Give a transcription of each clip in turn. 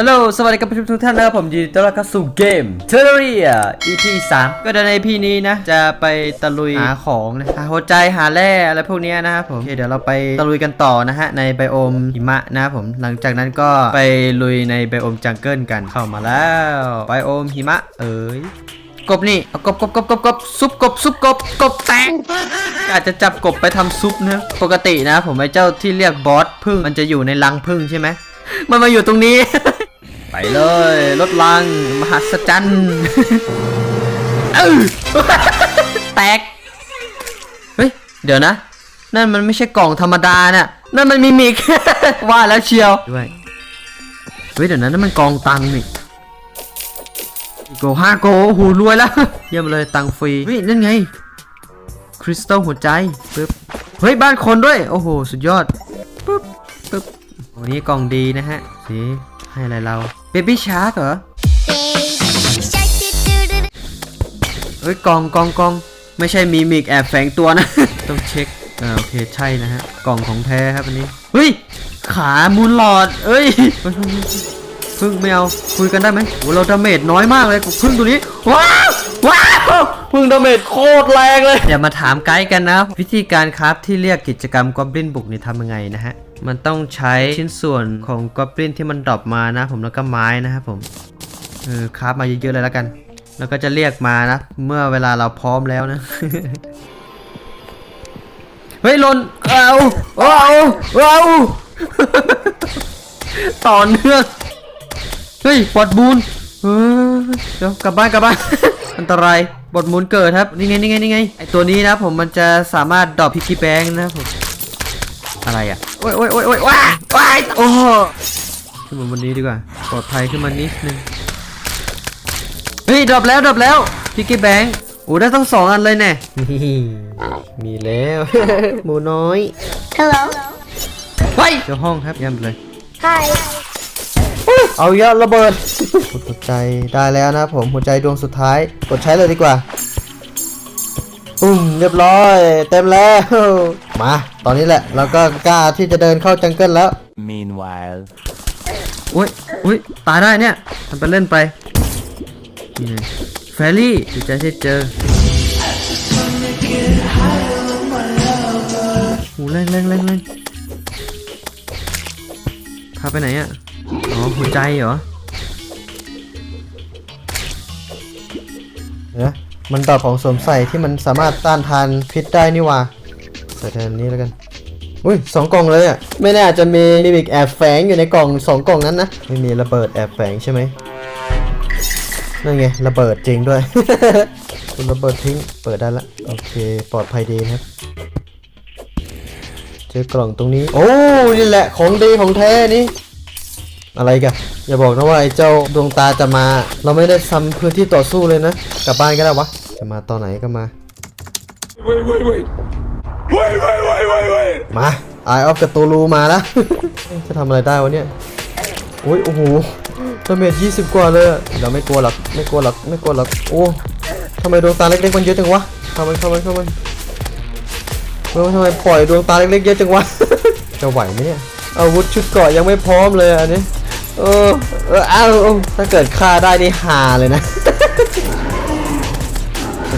ฮัลโหล สวัสดีครับทุกท่านนะครับผมยินดีต้อนรับเข้าสู่เกม Terraria EP 3 ก็ใน EP นี้นะ จะไปตะลุยหาของนะหาหัวใจหาแร่อะไรพวกเนี้ยนะครับผม โอเคเดี๋ยวเราไปตะลุยกันต่อนะฮะ ในไบโอมหิมะนะครับผม หลังจากนั้นก็ไปลุยในไบโอมจังเกิลกันเข้ามาแล้ว ไบโอมหิมะ เอ้ย กบนี่เอากบกบกบกบกบซุปกบซุปกบกบแตกอาจจะจับกบไปทำซุปนะปกตินะ ผมไอ้เจ้าที่เรียกบอสพึ่งมันจะอยู่ในรังพึ่งใช่ไหมมันมาอยู่ตรงนี้ ไปเลยรถลังมหัศจรรย์เออแตก เฮ้ย เดี๋ยวนะ นั่นมันไม่ใช่กล่องธรรมดาน่ะ นั่นมันมีมิก ว่าแล้วเชียวด้วย เฮ้ย เดี๋ยวนะนั่นมันกองตังค์นี่โกห้าโกโอ้โหรวยแล้ว เยี่ยมเลยตังค์ฟรีเฮ้ยนั่นไง คริสตัลหัวใจปึ๊บ เฮ้ย บ้านคนด้วย โอ้โห สุดยอดปึ๊บปึ๊บวันนี้กล่องดีนะฮะสีให้อะไรเรา เบบี้ชาร์กเหรอ เฮ้ยกล่องกล่องกล่องไม่ใช่มีมิกแอบแฝงตัวนะ ต้องเช็คอ่าโอเคใช่นะฮะ กล่องของแท้ครับอันนี้ เฮ้ย ขามูลหลอดเอ้ยเฮ้ยเฮ้ยเฮ้ยพึ่งไม่เอาคุยกันได้ไหมโอ้เราดาเมจน้อยมากเลยกับพึ่งตัวนี้ว้าวว้าวพึ่งดาเมจโคตรแรงเลยเดี๋ยวมาถามไกด์กันนะ วิธีการคราฟที่เรียกกิจกรรมกอบลินบุกนี่ทำยังไงนะฮะ มันต้องใช้ชิ้นส่วนของกอบลินที่มันดรอปมานะ ผมแล้วก็ไม้นะครับผมเออคราฟมาเยอะๆเลยแล้วกัน แล้วก็จะเรียกมานะ เมื่อเวลาเราพร้อมแล้วนะเฮ้ยหลนเอาเอาเอาต่อเนื่องเฮ้ยบอดบูนเออเดี๋ยวกลับบ้านกลับบ้านอันตรายบอดมูนเกิดครับนี่ไงนี่ไงนี่ไงไอตัวนี้นะผมมันจะสามารถดรอปพิกกี้แบงนะครับผม อะไรอะ โอ้ยโอ้ยโอ้ยโอ้ยว้ายว้ายโอ้โหขึ้นมาบนนี้ดีกว่า ปลอดภัยขึ้นมานิดนึง เฮ้ยดรอปแล้วดรอปแล้วพิกกี้แบงค์โอ้ได้ต้องสองอันเลยแน่มีแล้ว หมูน้อย Hello. ไปเจ้าห้องครับเยี่ยมเลย Hi. เอาเยอะระเบิดกดหัวใจได้แล้วนะผมหัวใจดวงสุดท้าย กดใช้เลยดีกว่า ปุ่มเรียบร้อย เต็มแล้ว มา ตอนนี้แหละ เราก็กล้าที่จะเดินเข้าจังเกิลแล้ว Meanwhile. อุ้ยอุ้ยตายได้เนี่ยทำไปเล่นไปนี่ไงแฟรี่ดีใจที่เจอโอ้แรงแรงแรงแรงพาไปไหนอะ อ๋อหัวใจเหรอเดี๋ยวนะ มันตอบของสวมใส่ที่มันสามารถต้านทานพิษได้นี่หว่าใส่แทนนี้แล้วกัน อุ้ยสองกล่องเลยอะ ไม่แน่อาจจะมีมิมิกแอบแฝงอยู่ในกล่องสองกล่องนั้นนะ ไม่มีระเบิดแอบแฝงใช่ไหมนั่นไงระเบิดจริงด้วย คุณระเบิดทิ้งเปิดได้ละ โอเค ปลอดภัยดีนะครับ เจอกล่องตรงนี้ โอ้ นี่แหละของดีของแท้นี่อะไรกันอย่าบอกนะว่าไอ้เจ้าดวงตาจะมา เราไม่ได้ทำพื้นที่ต่อสู้เลยนะ กลับบ้านก็ได้วะ จะมาตอนไหนก็มา Wait, wait, wait. Wait, wait, wait, wait, wait. มา Eye of กับตูรูมาแล้ว จะทำอะไรได้วะเนี่ยโอ้ยโอ้โหดาเมจ20กว่าเลยอะเราไม่กลัวหรอกไม่กลัวหรอกไม่กลัวหรอกโอ้ทำไมดวงตาเล็กๆมันเยอะจังวะเข้ามันเข้ามันเข้ามันเออทำไมปล่อยดวงตาเล็กๆเยอะจังวะจะไหวไหมเนี่ยอาวุธชุดเกราะยังไม่พร้อมเลยอะอันนี้เออเอออ้าวเออถ้าเกิดฆ่าได้นี่ฮาเลยนะ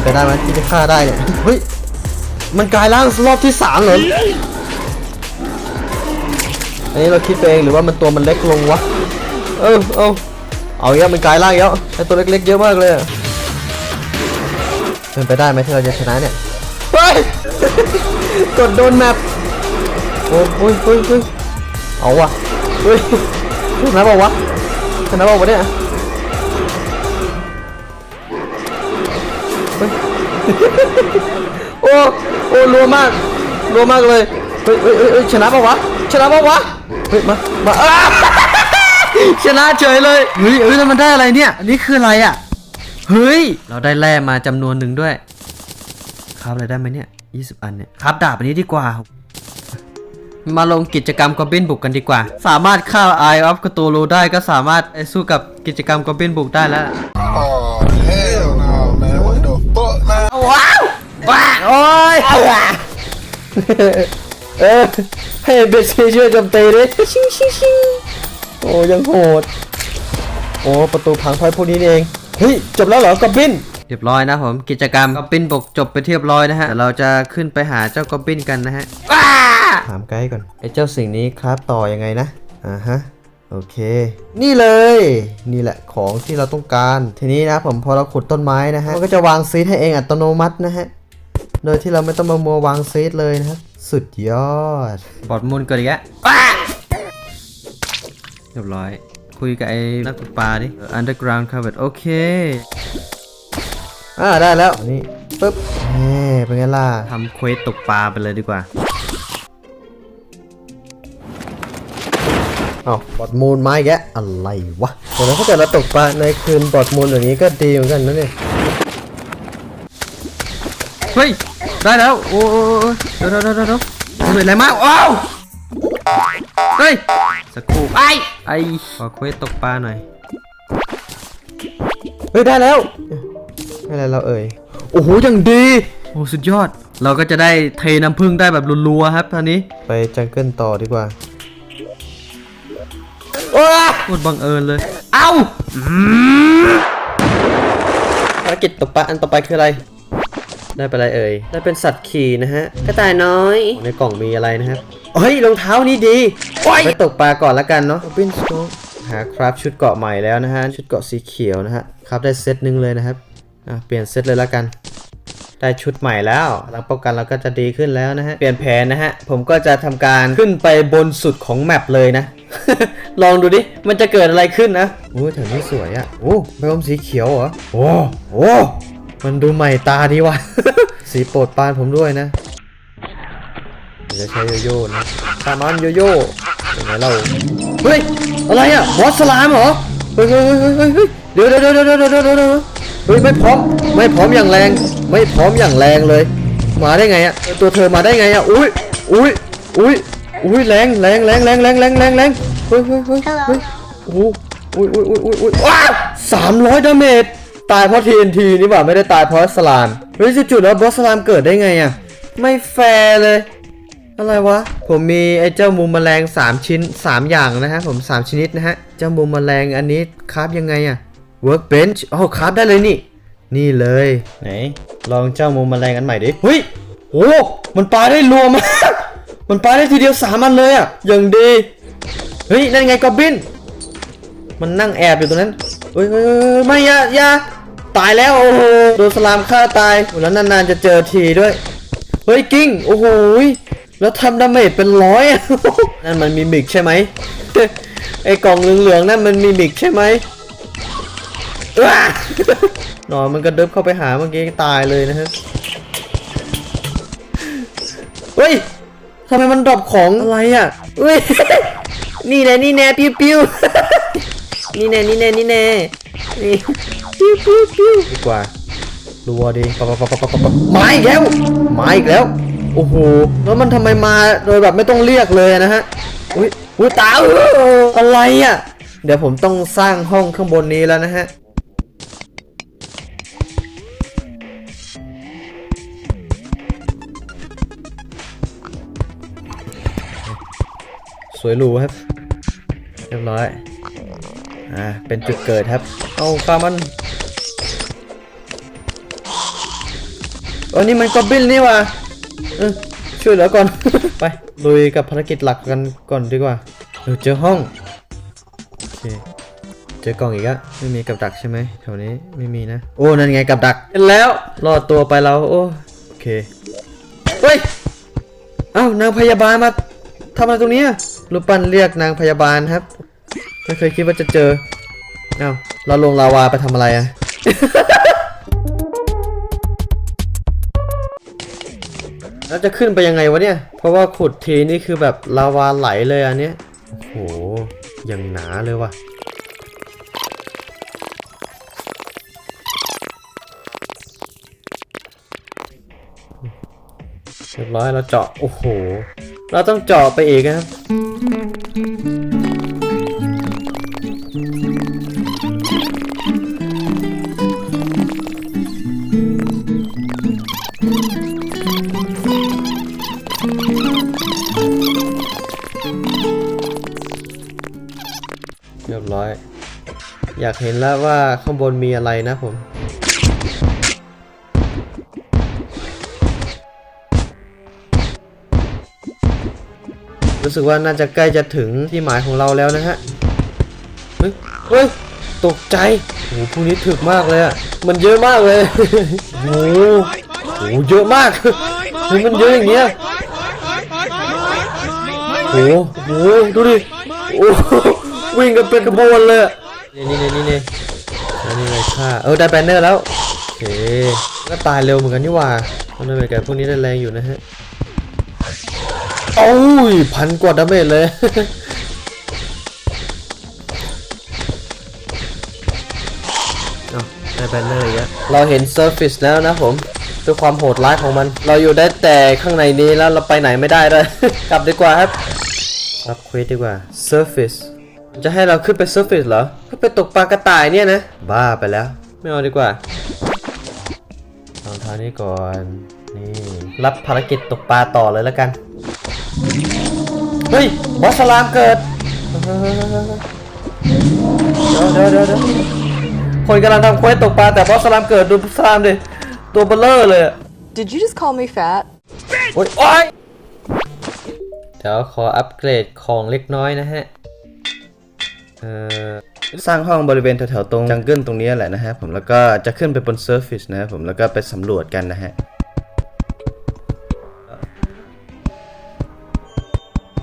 เป็นไปได้ไหมที่จะฆ่าได้เนี่ยเฮ้ยมันกลายร่างรอบที่สามเหรออันนี้เราคิดเองหรือว่ามันตัวมันเล็กลงวะเออเอาเอาเยอะมันกลายร่างเยอะไอตัวเล็กๆเยอะมากเลยเป็นไปได้ไหมที่เราจะชนะเนี่ยเฮ้ยกดโดนแมปโอ้ยเฮ้ยเฮ้ยเอาวะเฮ้ยชนะเปล่าวะชนะเปล่าวะเนี่ย โอ้โอ้รัวมากรัวมากเลยเฮ้ยเฮ้ยเฮ้ยเฮ้ยชนะปะวะชนะปะวะเฮ้ยมามาอ้าชนะเฉยเลยเฮ้ยเฮ้ยแล้วมันได้อะไรเนี่ยอันนี้คืออะไรอะเฮ้ยเราได้แร่มาจำนวนหนึ่งด้วย ครับอะไรได้ไหมเนี่ย20 อันเนี่ยครับดาบอันนี้ดีกว่า มาลงกิจกรรมกอบบินบุกกันดีกว่า สามารถฆ่าไอออฟกตูรูได้ก็สามารถไอ้สู้กับกิจกรรมกอบบินบุกได้แล้ว Oh hell ว้าวว้าโอ้ยเออให้เบสซี่ช่วยโจมตีดิชิงชิงชิงโอ้ยังโหดโอ้ประตูพังเพราะพวกนี้นี่เองเฮ้ยจบแล้วเหรอกอบบินเรียบร้อยนะผมกิจกรรมกอบบินบกจบไปเรียบร้อยนะฮะเดี๋ยวเราจะขึ้นไปหาเจ้ากอบบินกันนะฮะถามไกด์ก่อนไอ้เจ้าสิ่งนี้ครับต่อยังไงนะอ่าฮะ โอเค นี่เลย นี่แหละของที่เราต้องการ ทีนี้นะผมพอเราขุดต้นไม้นะฮะ มันก็จะวางซีดให้เองอัตโนมัตินะฮะ โดยที่เราไม่ต้องมามัววางซีดเลยนะครับ สุดยอด บอดมูลเกิดอีกแล้วเรียบร้อย คุยกับไอ้นักตกปลาดิ underground covered โอเค อ่าได้แล้ว นี่ปึ๊บเฮ้เป็นไงล่ะทำเควสตกปลาไปเลยดีกว่า อ้าวบอดมูลไมาอีกแล้วอะไรวะแต่ถ้าเกิดเราตกปลาในคืนบอดมูลอย่างนี้ก็ดีเหมือนกันนะเนี่ยเฮ้ย ได้แล้ว โอ้โอ้โอ้เดี๋ยวเดี๋ยวเดี๋ยวเดี๋ยวเหนื่อะไรมากว้าวเฮ้ยสักครู่ไอไอขอเควสตกปลาหน่อย เฮ้ย ได้แล้วไม่อะไรเราเอ่ย โอ้โหยังดี โอ้สุดยอด เราก็จะได้เทน้ำผึ้งได้แบบรัวๆครับตอนนี้ ไปจังเกิลต่อดีกว่า โอ้โคตรบังเอิญเลย เอ้าภารกิจตกปลาอันต่อไปคืออะไร ได้เป็นอะไรเอ่ย ได้เป็นสัตว์ขี่นะฮะ กระต่ายน้อย ในกล่องมีอะไรนะครับเฮ้ยรองเท้านี้ดีไปตกปลาก่อนละกันเนาะบินสโตหาครับชุดเกาะใหม่แล้วนะฮะ ชุดเกาะสีเขียวนะฮะ ครับได้เซตหนึ่งเลยนะครับ อะเปลี่ยนเซตเลยละกันได้ชุดใหม่แล้วหลังป้องกันเราก็จะดีขึ้นแล้วนะฮะ เปลี่ยนแผนนะฮะ ผมก็จะทำการขึ้นไปบนสุดของแมปเลยนะ ลองดูดิ มันจะเกิดอะไรขึ้นนะโอ้แถวนี้สวยอะโอ้ใบอมสีเขียวเหรอ โอ้โอ้มันดูใหม่ตาดีว่ะ สีโปรดปานผมด้วยนะเดี๋ยวจะใช้โยโย่นะตามันโยโย่ยังไงเรา เฮ้ย อะไรอะบอสสลามเหรอ เฮ้ยเฮ้ยเฮ้ยเฮ้ยเดี๋ยวเดี๋ยวเดี๋ยวเดี๋ยวเดี๋ยวเดี๋ยวเดี๋ยวเฮ้ยไม่พร้อม ไม่พร้อมอย่างแรง ไม่พร้อมอย่างแรงเลย มาได้ไงอะตัวเธอมาได้ไงอะอุ้ยอุ้ยอุ้ย อุ้ยแรงแรงแรงแรงแรงแรงแรงแรงเฮ้ยเฮ้ยเฮ้ยเฮ้ยโอ้โหอุ้ยอุ้ยอุ้ยอุ้ยอุ้ยว้าวสามร้อยดาเมจตายเพราะ TNT นี่หว่าไม่ได้ตายเพราะสลามเฮ้ยจุดๆแล้วบอสสลามเกิดได้ไงอะไม่แฟร์เลย อะไรวะ ผมมีไอ้เจ้ามุมแมลง 3 ชิ้น 3 อย่างนะฮะผม 3 ชนิดนะฮะ เจ้ามุมแมลงอันนี้คราฟยังไงอะ workbench อ๋อคราฟได้เลยนี่ นี่เลย ไหน ลองเจ้ามุมแมลงอันใหม่ดิเฮ้ยโอ้มันปาได้รัวมาก มันปาได้ทีเดียวสามอันเลยอะอย่างดีเฮ้ยนั่นไงกอบบินมันนั่งแอบอยู่ตรงนั้นเฮ้ยไม่ยายาตายแล้วโอ้โหโดนสลามฆ่าตายแล้วนานๆจะเจอทีด้วยเฮ้ยกิ้งโอ้โหแล้วทำดาเมจเป็นร้อยอะนั่นมันมีมิกใช่ไหมไอ้กล่องเหลืองๆนั่นมันมีมิกใช่ไหมอ้าหนอนมันก็เดิบเข้าไปหาเมื่อกี้ตายเลยนะฮะเฮ้ย ทำไมมันดรอปของอะไรอะเฮ้ย นี่แน่นี่แน่ปิ้วปิ้วนี่แน่นี่แน่นี่แน่นี่ปิ้วปิ้วปิ้วดีกว่ารัวดีปะปะปะปะปะปะปะมาอีกแล้วมาอีกแล้ว โอ้โห แล้วมันทำไมมาโดยแบบไม่ต้องเรียกเลยนะฮะ อุ้ยอุ้ยตาเอออะไรอะ เดี๋ยวผมต้องสร้างห้องข้างบนนี้แล้วนะฮะ สวยหรูครับ เรียบร้อย อ่า เป็นจุดเกิดครับ เอาข้ามันอันนี้มันกอบบินนี่ว่ะช่วยเหลือก่อน ไปลุยกับภารกิจหลักกันก่อนดีกว่าเออเจอห้องโอเคเจอกล่องอีกอะไม่มีกับดักใช่ไหมแถวนี้ไม่มีนะ โอ้ นั่นไงกับดักเห็นแล้วรอดตัวไปแล้วโอ้โอเคเฮ้ยเอ้านางพยาบาลมาทำอะไรตรงนี้ รูปปั้นเรียกนางพยาบาลครับ ไม่เคยคิดว่าจะเจออ้าวเราลงลาวาไปทำอะไรอะแล้วจะขึ้นไปยังไงวะเนี่ย เพราะว่าขุดทีนี่คือแบบลาวาไหลเลยอันเนี้ย โอ้โห อย่างหนาเลยว่ะ เรียบร้อยเราเจาะ โอ้โห เราต้องเจาะไปอีกนะครับ เรียบร้อย อยากเห็นแล้วว่าข้างบนมีอะไรนะผม รู้สึกว่าน่าจะใกล้จะถึงที่หมายของเราแล้วนะฮะเฮ้ยเฮ้ยตกใจโอ้โหพวกนี้ถึกมากเลยอะมันเยอะมากเลยโอ้โหโหเยอะมากเฮ้ยมันเยอะอย่างเงี้ยโอ้โหโหดูดิ โอ้วิ่งกันเป็นกระบวนเลยนี่นี่นี่นี่อันนี้เลยค่ะ เออได้แบนเนอร์แล้ว โอเค ก็ตายเร็วเหมือนกันนี่หว่าเพราะนั่นเป็นแกพวกนี้ได้แรงอยู่นะฮะ โอ้ยพันกว่าดาเมจเลย เอาได้แบนเนอร์อีกแล้วเราเห็นเซอร์ฟิสแล้วนะผมด้วยความโหดร้ายของมัน เราอยู่ได้แต่ข้างในนี้แล้วเราไปไหนไม่ได้เลย กลับดีกว่าครับรับเควสดีกว่า Surface จะให้เราขึ้นไป Surface เหรอเพื่อไปตกปลากระต่ายเนี่ยนะ บ้าไปแล้ว ไม่เอาดีกว่าลองเท้านี้ก่อน นี่ รับภารกิจตกปลาต่อเลยแล้วกัน เฮ้ย บอสสลามเกิดเดี๋ยวเดี๋ยวเดี๋ยวเดี๋ยวคนกำลังทำเควสตกปลาแต่บอสสลามเกิดดูสลามดิ ตัวเบลเลอร์เลยอะ Did you just call me fat? โอ๊ยโอ๊ยเดี๋ยวขออัปเกรดของเล็กน้อยนะฮะ เอ่อ สร้างห้องบริเวณแถวๆตรงจังเกิลตรงนี้แหละนะฮะผมแล้วก็จะขึ้นไปบนเซิร์ฟ c e นะครับผมแล้วก็ไปสำรวจกันนะฮะ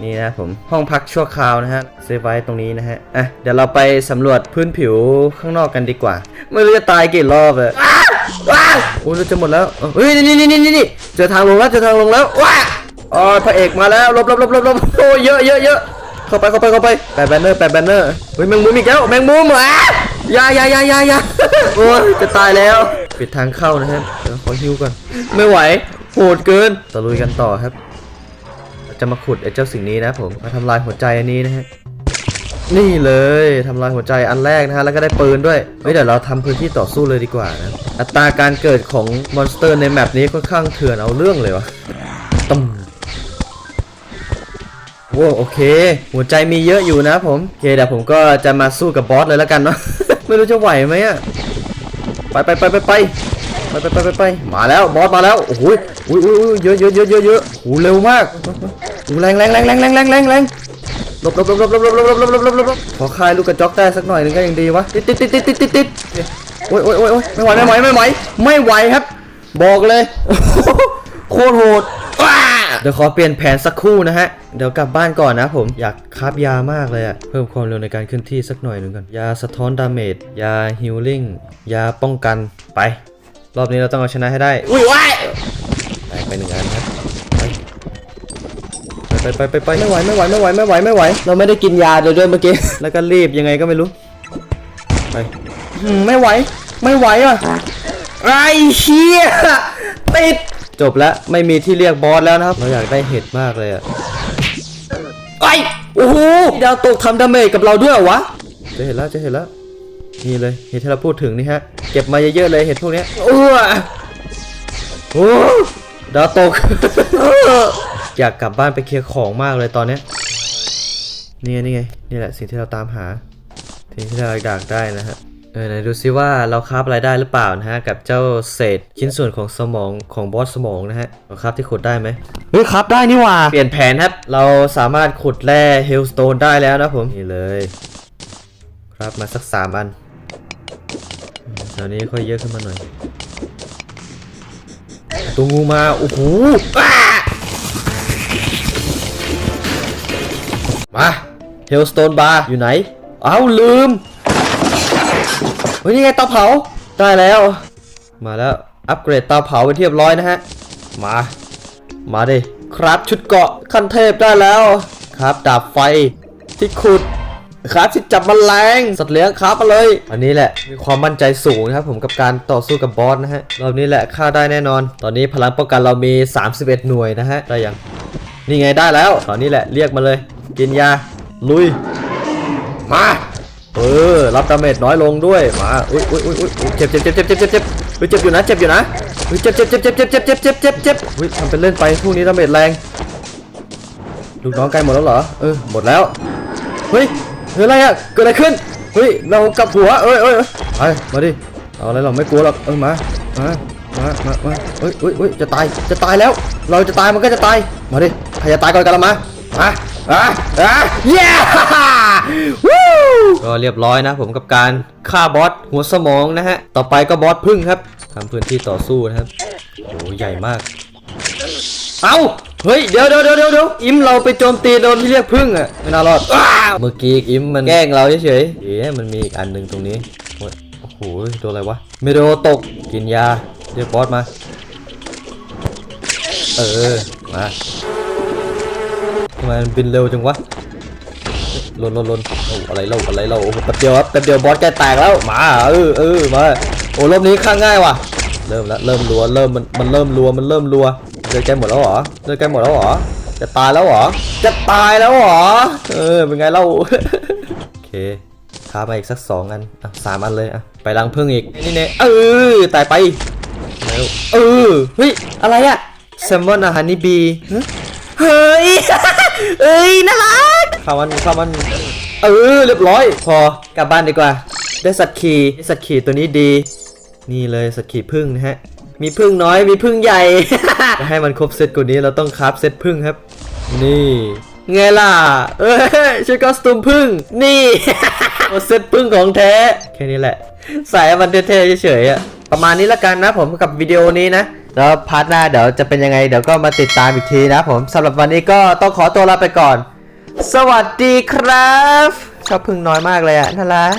นี่นะผมห้องพักชั่วคราวนะฮะเซฟไว้ตรงนี้นะฮะอะเดี๋ยวเราไปสำรวจพื้นผิวข้างนอกกันดีกว่า ไม่รู้จะตายกี่รอบเลยอ้าวว้าวโอ้ยเราจะหมดแล้วเฮ้ยนี่นี่นี่นี่นี่เจอทางลงแล้วเจอทางลงแล้วว้าอ๋อพระเอกมาแล้วลบลบลบลบลบโอ้ยเยอะเยอะเยอะเข้าไปเข้าไปเข้าไปแปะแบนเนอร์แปะแบนเนอร์เฮ้ยแมงมุมอีกแล้วแมงมุมเหรออยาอยาอยาอยาอยาโอ้ยจะตายแล้วปิดทางเข้านะครับเดี๋ยวขอฮิวก่อนไม่ไหวโหดเกินตะลุยกันต่อครับ จะมาขุดไอ้เจ้าสิ่งนี้นะผมมาทำลายหัวใจอันนี้นะฮะนี่เลยทำลายหัวใจอันแรกนะฮะแล้วก็ได้ปืนด้วยเฮ้ยเดี๋ยวเราทำพื้นที่ต่อสู้เลยดีกว่านะอัตราการเกิดของมอนสเตอร์ในแมปนี้ค่อนข้างเถื่อนเอาเรื่องเลยวะตุ้มโว้โอเค หัวใจมีเยอะอยู่นะผมโอเคเดี๋ยวผมก็จะมาสู้กับบอสเลยแล้วกันเนาะไม่รู้จะไหวไหมอะไปไปไปไปไป ไปไปไปไปไปมาแล้วบอสมาแล้วโอ้โหอุ้ยอุ้ยอุ้ยเยอะเยอะเยอะเยอะเยอะโอ้โหเร็วมากโอ้แรงแรงแรงแรงแรงแรงแรงแรงหลบหลบหลบหลบหลบหลบหลบหลบหลบหลบหลบหลบขอคายลูกกระจอกได้สักหน่อยหนึงก็ยังดีวะติดติดติดติดติดติดติดโอ้ยโอ้ยโอ้ยไม่ไหวไม่ไหวไม่ไหวไม่ไหวครับ บอกเลยโคตรโหดเดี๋ยวขอเปลี่ยนแผนสักครู่นะฮะ เดี๋ยวกลับบ้านก่อนนะผม อยากคาบยามากเลยอะเพิ่มความเร็วในการเคลื่อนที่สักหน่อยหนึ่งก่อน ยาสะท้อนดาเมจ ยาฮิลลิ่ง ยาป้องกัน ไป รอบนี้เราต้องเอาชนะให้ได้ อุ้ยว้ายแตกไปหนึ่งอันครับไปไปไปไปไม่ไหวไม่ไหวไม่ไหวไม่ไหวไม่ไหว เราไม่ได้กินยาเลยด้วยเมื่อกี้ แล้วก็รีบยังไงก็ไม่รู้ ไปอืมไม่ไหว ไม่ไหวอะไอ้เชี่ยติด จบแล้วไม่มีที่เรียกบอสแล้วนะครับ เราอยากได้เห็ดมากเลยอะไอ้โอ้โหดาวตกทำดาเมจกับเราด้วยเหรอวะ จะเห็นแล้วจะเห็นแล้วนี่เลยเห็ดที่เราพูดถึงนี่ฮะเก็บมาเยอะๆเลยเห็ดพวกเนี้ยโอ้ยโอ้ดาวตก อยากกลับบ้านไปเคลียร์ของมากเลยตอนเนี้ยนี่ไงนี่ไงนี่แหละสิ่งที่เราตามหาสิ่งที่เราอยากได้นะฮะเออไหนดูซิว่าเราคราบอะไรได้หรือเปล่านะฮะกับเจ้าเศษชิ้นส่วนของสมองของบอสสมองนะฮะเราคราบที่ขุดได้ไหมเฮ้ยคราบได้นี่หว่า เปลี่ยนแผนครับ เราสามารถขุดแร่เฮลสโตนได้แล้วนะผมนี่เลย ครับมาสักสามอัน อืมแถวนี้ค่อยเยอะขึ้นมาหน่อยตัวงูมา โอ้โหมาเฮลสโตนบาร์อยู่ไหนเอ้าลืม เฮ้ย นี่ไงเตาเผา ได้แล้ว มาแล้ว อัปเกรดเตาเผาไปเรียบร้อยนะฮะ มา มาดิ ครับชุดเกาะขั้นเทพได้แล้ว ครับดาบไฟที่ขุด ครับที่จับแมลงสัตว์เลี้ยงครับมาเลย อันนี้แหละมีความมั่นใจสูงนะครับผมกับการต่อสู้กับบอสนะฮะรอบนี้แหละฆ่าได้แน่นอน ตอนนี้พลังป้องกันเรามี 31 หน่วยนะฮะได้ยังนี่ไงได้แล้วตอนนี้แหละเรียกมาเลย กินยาลุยมาเออรับดาเมจน้อยลงด้วยมาอุ้ยอุ้ยอุ้ยอุ้ยเจ็บเจ็บเจ็บเจ็บเจ็บเจ็บเจ็บเฮ้ยเจ็บอยู่นะเจ็บอยู่นะเฮ้ยเจ็บเจ็บเจ็บเจ็บเจ็บเจ็บเจ็บเจ็บเจ็บเจ็บเฮ้ยทำเป็นเล่นไปพวกนี้ดาเมจแรงลูกน้องใกล้หมดแล้วเหรอเออหมดแล้วเฮ้ย เฮ้ยอะไรอะเกิดอะไรขึ้นเฮ้ยเรากลับหัวเอ้ยเอ้ยเอ้ยไปมาดิเอาอะไรเราไม่กลัวหรอกเออมามามามามาเฮ้ยเฮ้ยเฮ้ยจะตายจะตายแล้ว เราจะตายมันก็จะตายมาดิใครจะตายก่อนกันละมามาอะอะเย้วู้ก็เรียบร้อยนะ ผมกับการฆ่าบอสหัวสมองนะฮะต่อไปก็บอสพึ่งครับทำพื้นที่ต่อสู้นะครับโอ้ใหญ่มาก เอา เฮ้ยเดี๋ยวเดี๋ยวเดี๋ยวเดี๋ยวอิมเราไปโจมตีโดนที่เรียกพึ่งอะไม่น่ารอดอ้าวเมื่อกี้อิมมันแกล้งเราเฉยๆเอ๊ะมันมีอีกอันหนึ่งตรงนี้โอ้ยโอ้โหโดนอะไรวะเมโดตกกินยาเรียกบอสมา เออมาทำไมมันบินเร็วจังวะลนลนลนโอ้อะไรเล่าอะไรเล่าโอ้แป๊บเดียวครับแป๊บเดียวบอสแกแตกแล้วมาเออเออมาโอ้รอบนี้ข้างง่ายว่ะเริ่มแล้วเริ่มรัวเริ่มมันมันเริ่มรัวมันเริ่มรัว เลือแกหมดแล้วเหรอเลือแกหมดแล้วเหรอ จะตายแล้วเหรอ จะตายแล้วเหรอ เออ เป็นไงเล่า โอเคค้ามาอีกสักสองอันอะสามอันเลยอะ ไปรังพึ่งอีก นี่เนี่ยเออตายไปเร็วเออ เฮ้ย อะไรอะแซลมอนอะฮันนี่บี เฮ้ย เอ้ย น่ารักข้ามันข้ามัน เออ เรียบร้อย พอกลับบ้านดีกว่า ได้สัตว์ขี่ได้สัตว์ขี่ตัวนี้ดี นี่เลยสัตว์ขี่พึ่งนะฮะ มีพึ่งน้อยมีพึ่งใหญ่ ให้มันครบเซตกว่านี้เราต้องคราฟเซตพึ่งครับ นี่ไงล่ะ เอ้ยชุดคอสตูมพึ่ง นี่ เซตพึ่งของแท้ แค่นี้แหละใส่ให้มันเท่ๆเฉยๆอะประมาณนี้ละกันนะผมกับวิดีโอนี้นะ แล้วพาร์ทหน้าเดี๋ยวจะเป็นยังไง เดี๋ยวก็มาติดตามอีกทีนะผมสำหรับวันนี้ก็ต้องขอตัวลาไปก่อน สวัสดีครับ ชอบพึ่งน้อยมากเลยอะน่ารัก